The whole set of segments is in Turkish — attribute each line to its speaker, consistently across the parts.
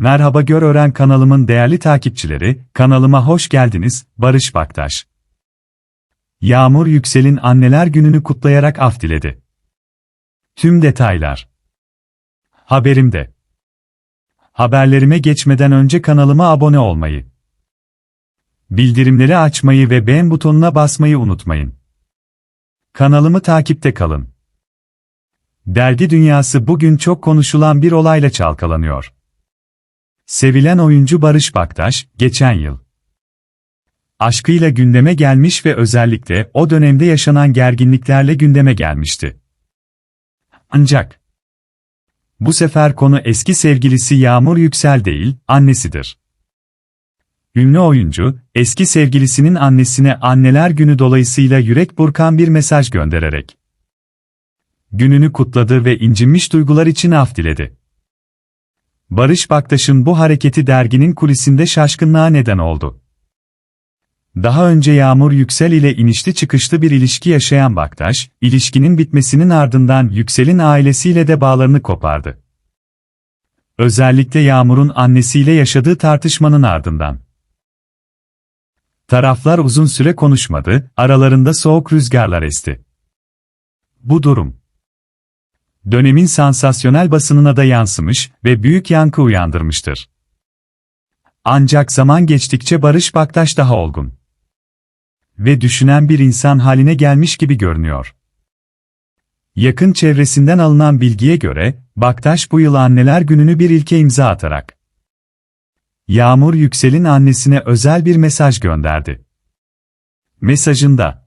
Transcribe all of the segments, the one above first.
Speaker 1: Merhaba Gör Öğren kanalımın değerli takipçileri, kanalıma hoş geldiniz, Barış Baktaş. Yağmur Yüksel'in anneler gününü kutlayarak af diledi. Tüm detaylar. Haberimde. Haberlerime geçmeden önce kanalıma abone olmayı, bildirimleri açmayı ve beğen butonuna basmayı unutmayın. Kanalımı takipte kalın. Dergi dünyası bugün çok konuşulan bir olayla çalkalanıyor. Sevilen oyuncu Barış Baktaş, geçen yıl aşkıyla gündeme gelmiş ve özellikle o dönemde yaşanan gerginliklerle gündeme gelmişti. Ancak bu sefer konu eski sevgilisi Yağmur Yüksel değil, annesidir. Ünlü oyuncu, eski sevgilisinin annesine anneler günü dolayısıyla yürek burkan bir mesaj göndererek gününü kutladı ve incinmiş duygular için af diledi. Barış Baktaş'ın bu hareketi derginin kulisinde şaşkınlığa neden oldu. Daha önce Yağmur Yüksel ile inişli çıkışlı bir ilişki yaşayan Baktaş, ilişkinin bitmesinin ardından Yüksel'in ailesiyle de bağlarını kopardı. Özellikle Yağmur'un annesiyle yaşadığı tartışmanın ardından. Taraflar uzun süre konuşmadı, aralarında soğuk rüzgarlar esti. Bu durum, dönemin sansasyonel basınına da yansımış ve büyük yankı uyandırmıştır. Ancak zaman geçtikçe Barış Baktaş daha olgun ve düşünen bir insan haline gelmiş gibi görünüyor. Yakın çevresinden alınan bilgiye göre, Baktaş bu yıl anneler gününü bir ilke imza atarak Yağmur Yüksel'in annesine özel bir mesaj gönderdi. Mesajında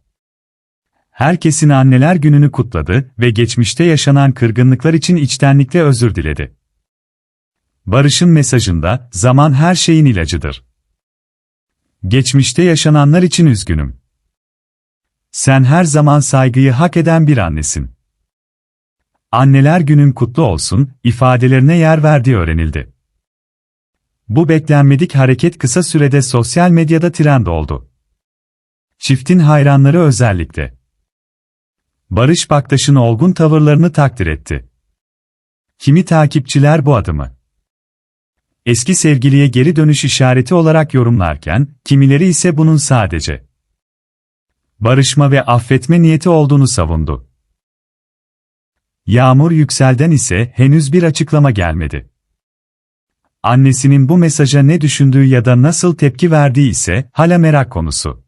Speaker 1: herkesin anneler gününü kutladı ve geçmişte yaşanan kırgınlıklar için içtenlikle özür diledi. Barış'ın mesajında, zaman her şeyin ilacıdır. Geçmişte yaşananlar için üzgünüm. Sen her zaman saygıyı hak eden bir annesin. Anneler günün kutlu olsun, ifadelerine yer verdiği öğrenildi. Bu beklenmedik hareket kısa sürede sosyal medyada trend oldu. Çiftin hayranları özellikle. Barış Baktaş'ın olgun tavırlarını takdir etti. Kimi takipçiler bu adımı eski sevgiliye geri dönüş işareti olarak yorumlarken, kimileri ise bunun sadece barışma ve affetme niyeti olduğunu savundu. Yağmur Yüksel'den ise henüz bir açıklama gelmedi. Annesinin bu mesaja ne düşündüğü ya da nasıl tepki verdiği ise hala merak konusu.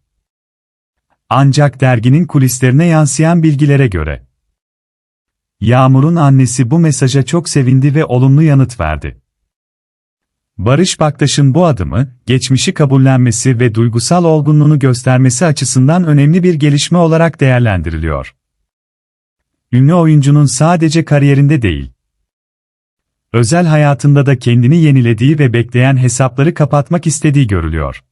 Speaker 1: Ancak derginin kulislerine yansıyan bilgilere göre Yağmur'un annesi bu mesaja çok sevindi ve olumlu yanıt verdi. Barış Baktaş'ın bu adımı, geçmişi kabullenmesi ve duygusal olgunluğunu göstermesi açısından önemli bir gelişme olarak değerlendiriliyor. Ünlü oyuncunun sadece kariyerinde değil, özel hayatında da kendini yenilediği ve bekleyen hesapları kapatmak istediği görülüyor.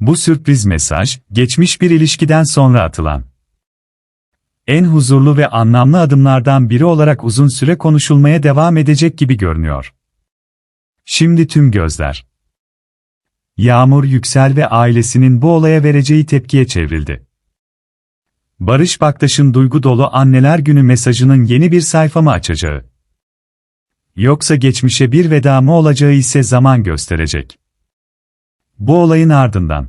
Speaker 1: Bu sürpriz mesaj, geçmiş bir ilişkiden sonra atılan en huzurlu ve anlamlı adımlardan biri olarak uzun süre konuşulmaya devam edecek gibi görünüyor. Şimdi tüm gözler Yağmur Yüksel ve ailesinin bu olaya vereceği tepkiye çevrildi. Barış Baktaş'ın duygu dolu anneler günü mesajının yeni bir sayfa mı açacağı? Yoksa geçmişe bir veda mı olacağı ise zaman gösterecek. Bu olayın ardından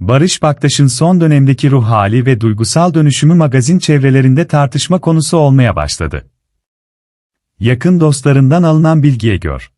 Speaker 1: Barış Baktaş'ın son dönemdeki ruh hali ve duygusal dönüşümü magazin çevrelerinde tartışma konusu olmaya başladı. Yakın dostlarından alınan bilgiye gör.